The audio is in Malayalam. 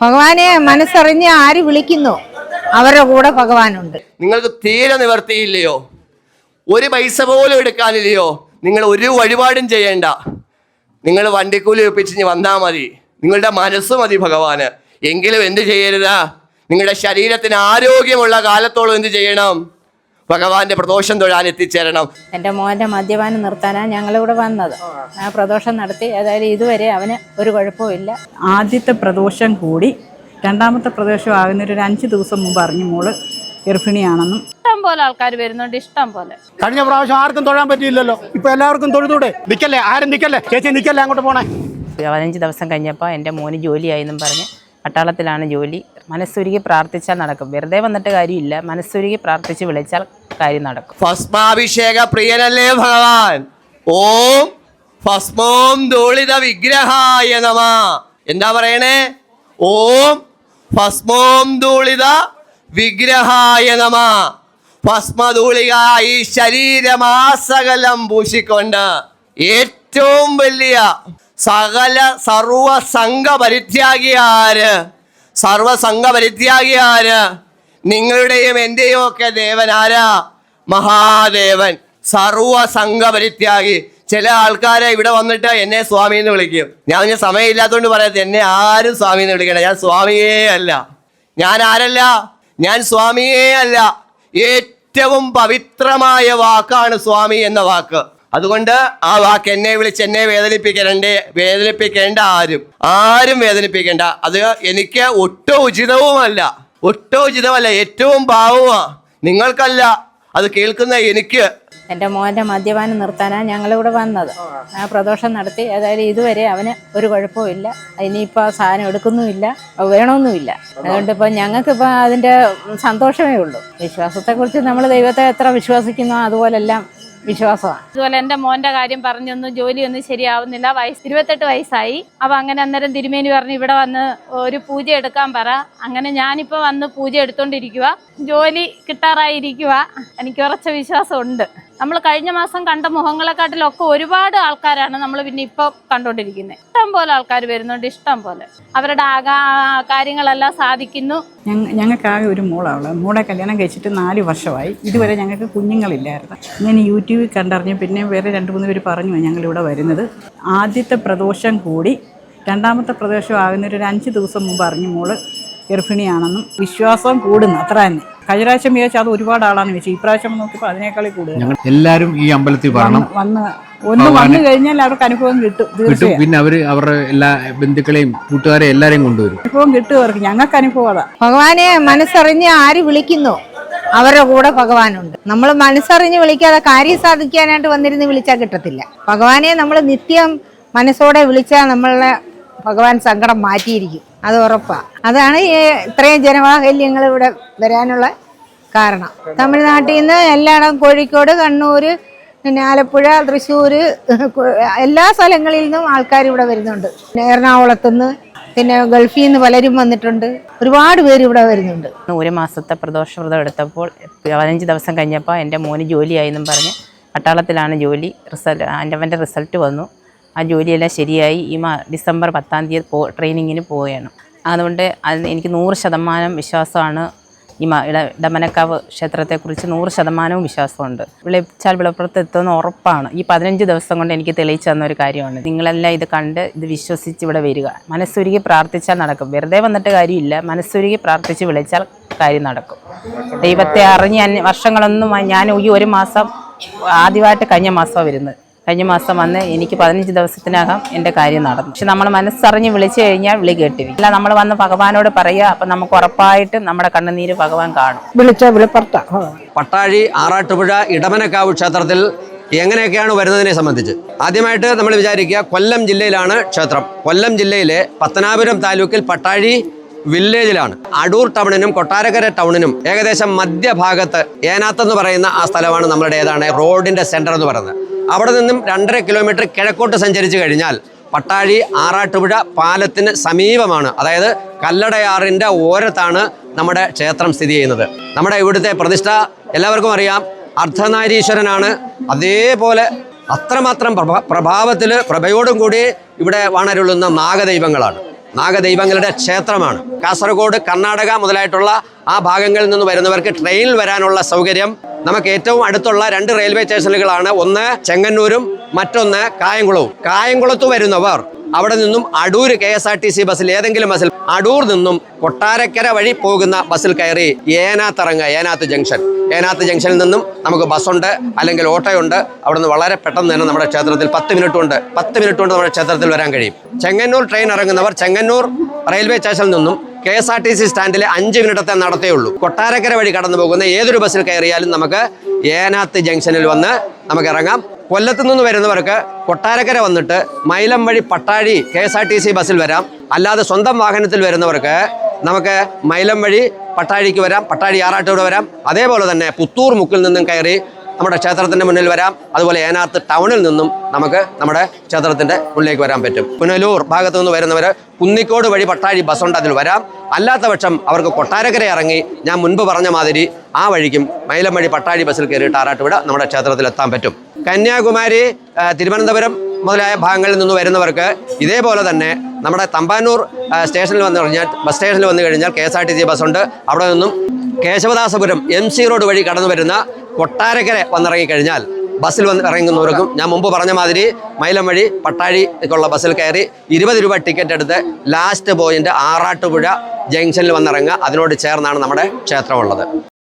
ഭഗവാനെ മനസ്സറിഞ്ഞ് ആര് വിളിക്കുന്നു? അവരുടെ കൂടെ ഭഗവാനുണ്ട്. നിങ്ങൾക്ക് തീരെ നിവർത്തിയില്ലയോ? ഒരു പൈസ പോലും എടുക്കാനില്ലയോ? നിങ്ങൾ ഒരു വഴിപാടും ചെയ്യേണ്ട. നിങ്ങൾ വണ്ടിക്കൂലി ഒപ്പിച്ച് വന്നാൽ മതി. നിങ്ങളുടെ മനസ്സ് മതി ഭഗവാന്. എങ്കിലും എന്ത് ചെയ്യരുത്? നിങ്ങളുടെ ശരീരത്തിന് ആരോഗ്യമുള്ള കാലത്തോളം എന്ത് ചെയ്യണം? ഭഗവാന്റെ പ്രദോഷം തൊഴാൻ എത്തിച്ചേരണം. എന്റെ മോന്റെ മദ്യപാനം നിർത്താനാണ് ഞങ്ങളിവിടെ വന്നത്. ആ. പ്രദോഷം നടത്തി അതായത് ഇതുവരെ അവന് ഒരു കുഴപ്പമില്ല ആദ്യത്തെ പ്രദോഷം കൂടി രണ്ടാമത്തെ പ്രദോഷം ആകുന്നൊരു അഞ്ച് ദിവസം മുമ്പ് അറിഞ്ഞു മോൾ ഗർഭിണിയാണെന്നും. ഇഷ്ടം പോലെ ആൾക്കാർ വരുന്നുണ്ട് ഇഷ്ടം പോലെ. കഴിഞ്ഞ പ്രാവശ്യം ആർക്കും തൊഴാൻ പറ്റിയില്ലല്ലോ. ഇപ്പൊ എല്ലാവർക്കും തൊഴുതൂടെ? നിക്കല്ലേ? ആരും നിക്കല്ലേ? ചേച്ചി നിക്കല്ലേ അങ്ങോട്ട് പോണേ? പതിനഞ്ച് ദിവസം കഴിഞ്ഞപ്പോൾ എന്റെ മോന് ജോലിയായെന്നും പറഞ്ഞ് പട്ടാളത്തിലാണ് ജോലി. മനസ്സുരുകി പ്രാർത്ഥിച്ചാൽ നടക്കും. വെറുതെ വന്നിട്ട് കാര്യമില്ല. മനസ്സുരുകി പ്രാർത്ഥിച്ച് വിളിച്ചാൽ കാര്യം നടക്കും. ഭസ്മാഭിഷേക പ്രിയനല്ലേ ഭഗവാൻ? ഓം ഭസ്മോം ദോളിത വിഗ്രഹായ നമ. എന്താ പറയണേ? ഓം ഭസ്മോം ദൂളിത വിഗ്രഹായ നമ. ഭസ്മധൂളിക ഈ ശരീരമാസകലം പൂശിക്കൊണ്ട് ഏറ്റവും വലിയ സകല സർവസംഘ പരിത്യാഗിയാര് സർവസംഘ പരിത്യാഗിയാര് നിങ്ങളുടെയും എന്റെയും ഒക്കെ ദേവൻ ആരാ? മഹാദേവൻ. സർവ സംഘപരിത്യാഗി. ചില ആൾക്കാരെ ഇവിടെ വന്നിട്ട് എന്നെ സ്വാമി എന്ന് വിളിക്കും. ഞാൻ പിന്നെ സമയമില്ലാത്തതുകൊണ്ട് പറയാത്ത എന്നെ ആരും സ്വാമി എന്ന് വിളിക്കണ്ട. ഞാൻ സ്വാമിയേ അല്ല. ഞാൻ ആരല്ല? ഞാൻ സ്വാമിയേ അല്ല. ഏറ്റവും പവിത്രമായ വാക്കാണ് സ്വാമി എന്ന വാക്ക്. അതുകൊണ്ട് ആ വാക്ക് എന്നെ വിളിച്ച് എന്നെ വേദനിപ്പിക്കണ്ടേ വേദനിപ്പിക്കേണ്ട ആരും. ആരും വേദനിപ്പിക്കേണ്ട. അത് എനിക്ക് ഒട്ടും ഉചിതവുമല്ല. ഒട്ടും ഉചിതമല്ല ഏറ്റവും പാവമാ നിങ്ങൾക്കല്ല അത് കേൾക്കുന്ന എനിക്ക്. എന്റെ മോന്റെ മദ്യപാനം നിർത്താനാണ് ഞങ്ങളിവിടെ വന്നത്. ആ പ്രദോഷം നടത്തി അതായത് ഇതുവരെ അവന് ഒരു കുഴപ്പമില്ല ഇനിയിപ്പോൾ ഇനിയിപ്പോ സാധനം എടുക്കുന്നുമില്ല വേണമെന്നുമില്ല അതുകൊണ്ട് ഞങ്ങൾക്ക് ഞങ്ങൾക്കിപ്പോൾ അതിന്റെ സന്തോഷമേ ഉള്ളൂ. വിശ്വാസത്തെക്കുറിച്ച് നമ്മൾ ദൈവത്തെ എത്ര വിശ്വസിക്കുന്നോ അതുപോലെല്ലാം വിശ്വാസമാണ്. അതുപോലെ എന്റെ മോന്റെ കാര്യം പറഞ്ഞൊന്നും ജോലിയൊന്നും ശരിയാവുന്നില്ല. വയസ്സ് ഇരുപത്തെട്ട് വയസ്സായി. അപ്പോൾ അങ്ങനെ അന്നേരം തിരുമേനി പറഞ്ഞു ഇവിടെ വന്ന് ഒരു പൂജ എടുക്കാൻ പറ. അങ്ങനെ ഞാനിപ്പോൾ വന്ന് പൂജ എടുത്തോണ്ടിരിക്കുക ജോലി കിട്ടാറായിരിക്കുക എനിക്ക് ഉറച്ച വിശ്വാസമുണ്ട്. നമ്മൾ കഴിഞ്ഞ മാസം കണ്ട മുഖങ്ങളെക്കാട്ടിലൊക്കെ ഒരുപാട് ആൾക്കാരാണ് നമ്മൾ പിന്നെ ഇപ്പോൾ കണ്ടുകൊണ്ടിരിക്കുന്നത് ഇഷ്ടം പോലെ ആൾക്കാർ വരുന്നുണ്ട് ഇഷ്ടം പോലെ. അവരുടെ ആകാ കാര്യങ്ങളെല്ലാം സാധിക്കുന്നു. ഞങ്ങൾക്ക് ഞങ്ങൾക്കാകെ ഒരു മോളാണ് മോളെ കല്യാണം കഴിച്ചിട്ട് നാല് വർഷമായി. ഇതുവരെ ഞങ്ങൾക്ക് കുഞ്ഞുങ്ങളില്ലായിരുന്നു. ഞാൻ യൂട്യൂബിൽ കണ്ടറിഞ്ഞു പിന്നെ വേറെ രണ്ട് മൂന്ന് പേര് പറഞ്ഞു ഞങ്ങളിവിടെ വരുന്നത്. ആദ്യത്തെ പ്രദോഷം കൂടി രണ്ടാമത്തെ പ്രദോഷം ആകുന്നൊരു അഞ്ച് ദിവസം മുമ്പ് അറിഞ്ഞു മോൾ ഗർഭിണിയാണെന്നും വിശ്വാസം കൂടുന്നു. അത്ര തന്നെ. കഴിഞ്ഞ പ്രാവശ്യം വിചാരിച്ചാൽ അത് ഒരുപാട് ആളാന്ന് വെച്ചു ഈ പ്രാവശ്യം നോക്കിയപ്പോൾ അതിനേക്കാളി കൂടുതൽ. ഞങ്ങൾ എല്ലാവരും ഈ അമ്പലത്തിൽ വരണം. വന്ന് ഒന്ന് വന്നു കഴിഞ്ഞാൽ അവർക്ക് അനുഭവം കിട്ടും കിട്ടും. തീർച്ചയായും പിന്നെ അവർ അവരുടെ എല്ലാ ബന്ധുക്കളെയും കൂട്ടുകാരെയും എല്ലാരെയും കൊണ്ടുവരും. അനുഭവം കിട്ടും അവർക്ക്. ഞങ്ങൾക്ക് അനുഭവം അതാ. ഭഗവാനെ മനസ്സറിഞ്ഞ് ആര് വിളിക്കുന്നു അവരുടെ കൂടെ ഭഗവാനുണ്ട്. നമ്മൾ മനസ്സറിഞ്ഞ് വിളിക്കാതെ കാര്യം സാധിക്കാനായിട്ട് വന്നിരുന്ന് വിളിച്ചാൽ കിട്ടത്തില്ല. ഭഗവാനെ നമ്മൾ നിത്യം മനസ്സോടെ വിളിച്ചാൽ നമ്മളെ ഭഗവാൻ സങ്കടം മാറ്റിയിരിക്കും. അത് ഉറപ്പാ. അതാണ് ഇത്രയും ജനവാഹല്യങ്ങൾ ഇവിടെ വരാനുള്ള കാരണം. തമിഴ്നാട്ടിൽ നിന്ന് എല്ലായിടം കോഴിക്കോട് കണ്ണൂർ പിന്നെ ആലപ്പുഴ തൃശ്ശൂർ എല്ലാ സ്ഥലങ്ങളിൽ നിന്നും ആൾക്കാർ ഇവിടെ വരുന്നുണ്ട്. എറണാകുളത്തുനിന്ന് പിന്നെ ഗൾഫിൽ നിന്ന് പലരും വന്നിട്ടുണ്ട്. ഒരുപാട് പേര് ഇവിടെ വരുന്നുണ്ട്. ഒരു മാസത്തെ പ്രദോഷ വ്രതം എടുത്തപ്പോൾ പതിനഞ്ച് ദിവസം കഴിഞ്ഞപ്പോൾ എന്റെ മോന് ജോലിയായെന്നും പറഞ്ഞ് പട്ടാളത്തിലാണ് ജോലി. റിസൾട്ട് എന്റെ അവന്റെ റിസൾട്ട് വന്നു. ആ ജോലിയെല്ലാം ശരിയായി. ഈ മാ ഡിസംബർ പത്താം തീയതി പോ ട്രെയിനിങ്ങിന് പോവുകയാണ്. അതുകൊണ്ട് അത് എനിക്ക് നൂറ് ശതമാനം വിശ്വാസമാണ് ഈ ഇട ഇടമനക്കാവ് ക്ഷേത്രത്തെക്കുറിച്ച് നൂറ് ശതമാനവും വിശ്വാസമുണ്ട്. വിളിച്ചാൽ വിളപ്പുറത്ത് എത്തുമെന്ന് ഉറപ്പാണ്. ഈ പതിനഞ്ച് ദിവസം കൊണ്ട് എനിക്ക് തെളിയിച്ചു തന്ന ഒരു കാര്യമാണ്. നിങ്ങളെല്ലാം ഇത് കണ്ട് ഇത് വിശ്വസിച്ച് ഇവിടെ വരിക. മനസ്സുരുകി പ്രാർത്ഥിച്ചാൽ നടക്കും. വെറുതെ വന്നിട്ട് കാര്യമില്ല. മനസ്സുരുകി പ്രാർത്ഥിച്ച് വിളിച്ചാൽ കാര്യം നടക്കും. ദൈവത്തെ അറിഞ്ഞ് വർഷങ്ങളൊന്നും ഞാൻ ഈ ഒരു മാസം ആദ്യമായിട്ട് കഴിഞ്ഞ മാസമാണ് വരുന്നത്. കഴിഞ്ഞ മാസം വന്ന് എനിക്ക് പതിനഞ്ച് ദിവസത്തിനകം എന്റെ കാര്യം നടന്നു. പക്ഷെ നമ്മൾ മനസ്സറിഞ്ഞ് വിളിച്ചു കഴിഞ്ഞാൽ വിളി കേട്ടിരിക്കും. അല്ല നമ്മൾ വന്ന് ഭഗവാനോട് പറയുക അപ്പം നമുക്ക് ഉറപ്പായിട്ടും നമ്മുടെ കണ്ണുനീര് ഭഗവാൻ കാണും. വിളിച്ച വിളിപ്പുറത്താ പട്ടാഴി ആറാട്ടുപുഴ ഇടമനക്കാവ് ക്ഷേത്രത്തിൽ എങ്ങനെയൊക്കെയാണ് വരുന്നതിനെ സംബന്ധിച്ച്? ആദ്യമായിട്ട് നമ്മൾ വിചാരിക്കുക കൊല്ലം ജില്ലയിലാണ് ക്ഷേത്രം. കൊല്ലം ജില്ലയിലെ പത്തനാപുരം താലൂക്കിൽ പട്ടാഴി വില്ലേജിലാണ്. അടൂർ ടൗണിനും കൊട്ടാരക്കര ടൗണിനും ഏകദേശം മധ്യഭാഗത്ത് ഏനാത്തെന്ന് പറയുന്ന ആ സ്ഥലമാണ് നമ്മളുടെ ഏതാണ് റോഡിന്റെ സെന്റർ എന്ന് പറയുന്നത്. അവിടെ നിന്നും രണ്ടര കിലോമീറ്റർ കിഴക്കോട്ട് സഞ്ചരിച്ചു കഴിഞ്ഞാൽ പട്ടാഴി ആറാട്ടുപുഴ പാലത്തിന് സമീപമാണ്. അതായത് കല്ലടയാറിന്റെ ഓരത്താണ് നമ്മുടെ ക്ഷേത്രം സ്ഥിതി ചെയ്യുന്നത്. നമ്മുടെ ഇവിടുത്തെ പ്രതിഷ്ഠ എല്ലാവർക്കും അറിയാം. അർദ്ധനാരീശ്വരനാണ്. അതേപോലെ അത്രമാത്രം പ്രഭാ പ്രഭാവത്തിൽ പ്രഭയോടും കൂടി ഇവിടെ വാണരുള്ളുന്ന നാഗദൈവങ്ങളാണ്. നാഗദൈവങ്ങളുടെ ക്ഷേത്രമാണ്. കാസർഗോഡ് കർണാടക മുതലായിട്ടുള്ള ആ ഭാഗങ്ങളിൽ നിന്ന് വരുന്നവർക്ക് ട്രെയിനിൽ വരാനുള്ള സൗകര്യം നമുക്ക് ഏറ്റവും അടുത്തുള്ള രണ്ട് റെയിൽവേ സ്റ്റേഷനുകളാണ്. ഒന്ന് ചെങ്ങന്നൂരും മറ്റൊന്ന് കായംകുളവും. കായംകുളത്ത് വരുന്നവർ അവിടെ നിന്നും Adoor K S R T C ബസ്സിൽ ഏതെങ്കിലും ബസ്സിൽ അടൂർ നിന്നും കൊട്ടാരക്കര വഴി പോകുന്ന ബസ്സിൽ കയറി ഏനാത്തിറങ്ങുക ഏനാത്ത് ജംഗ്ഷൻ. ഏനാത്ത് ജംഗ്ഷനിൽ നിന്നും നമുക്ക് ബസ്സുണ്ട് അല്ലെങ്കിൽ ഓട്ടോയുണ്ട്. അവിടെ നിന്ന് വളരെ പെട്ടെന്ന് തന്നെ നമ്മുടെ ക്ഷേത്രത്തിൽ പത്ത് മിനിറ്റ് കൊണ്ട് പത്ത് മിനിറ്റ് കൊണ്ട് നമ്മുടെ ക്ഷേത്രത്തിൽ വരാൻ കഴിയും. ചെങ്ങന്നൂർ ട്രെയിൻ ഇറങ്ങുന്നവർ ചെങ്ങന്നൂർ റെയിൽവേ സ്റ്റേഷനിൽ നിന്നും K S R T C സ്റ്റാൻഡിലെ അഞ്ച് മിനിറ്റത്തെ നടത്തേ ഉള്ളൂ. കൊട്ടാരക്കര വഴി കടന്നു പോകുന്ന ഏതൊരു ബസ്സിൽ കയറിയാലും നമുക്ക് ഏനാത്ത് ജംഗ്ഷനിൽ വന്ന് നമുക്ക് ഇറങ്ങാം. കൊല്ലത്ത് നിന്ന് വരുന്നവർക്ക് കൊട്ടാരക്കര വന്നിട്ട് മൈലം വഴി Pattazhi K S R T C ബസ്സിൽ വരാം. അല്ലാതെ സ്വന്തം വാഹനത്തിൽ വരുന്നവർക്ക് നമുക്ക് മൈലം വഴി പട്ടാഴിക്ക് വരാം പട്ടാഴി ആറാട്ടൂടെ വരാം. അതേപോലെ തന്നെ പുത്തൂർ മുക്കിൽ നിന്നും കയറി നമ്മുടെ ക്ഷേത്രത്തിന്റെ മുന്നിൽ വരാം. അതുപോലെ ഏനാർത്ത് ടൗണിൽ നിന്നും നമുക്ക് നമ്മുടെ ക്ഷേത്രത്തിന്റെ മുന്നിലേക്ക് വരാൻ പറ്റും. പുനലൂർ ഭാഗത്തു നിന്ന് വരുന്നവർ കുന്നിക്കോട് വഴി പട്ടാഴി ബസ്സുണ്ട് അതിൽ വരാം. അല്ലാത്ത പക്ഷം അവർക്ക് കൊട്ടാരക്കര ഇറങ്ങി ഞാൻ മുൻപ് പറഞ്ഞ മാതിരി ആ വഴിക്കും മൈലം വഴി പട്ടാഴി ബസ്സിൽ കയറിയിട്ട് ആറാട്ടുവിട നമ്മുടെ ക്ഷേത്രത്തിൽ എത്താൻ പറ്റും. കന്യാകുമാരി തിരുവനന്തപുരം മുതലായ ഭാഗങ്ങളിൽ നിന്ന് വരുന്നവർക്ക് ഇതേപോലെ തന്നെ നമ്മുടെ തമ്പാനൂർ സ്റ്റേഷനിൽ വന്നു കഴിഞ്ഞാൽ ബസ് സ്റ്റേഷനിൽ വന്നു കഴിഞ്ഞാൽ K S R T C ബസ്സുണ്ട് അവിടെ നിന്നും കേശവദാസപുരം എം സി റോഡ് വഴി കടന്നു വരുന്ന കൊട്ടാരക്കര വന്നിറങ്ങിക്കഴിഞ്ഞാൽ ബസ്സിൽ വന്ന് ഇറങ്ങുന്നവർക്കും ഞാൻ മുമ്പ് പറഞ്ഞ മാതിരി മൈലം വഴി പട്ടാഴിക്കുള്ള ബസ്സിൽ കയറി ഇരുപത് രൂപ ടിക്കറ്റ് എടുത്ത് ലാസ്റ്റ് പോയിന്റ് ആറാട്ടുപുഴ ജംഗ്ഷനിൽ വന്നിറങ്ങുക. അതിനോട് ചേർന്നാണ് നമ്മുടെ ക്ഷേത്രമുള്ളത്.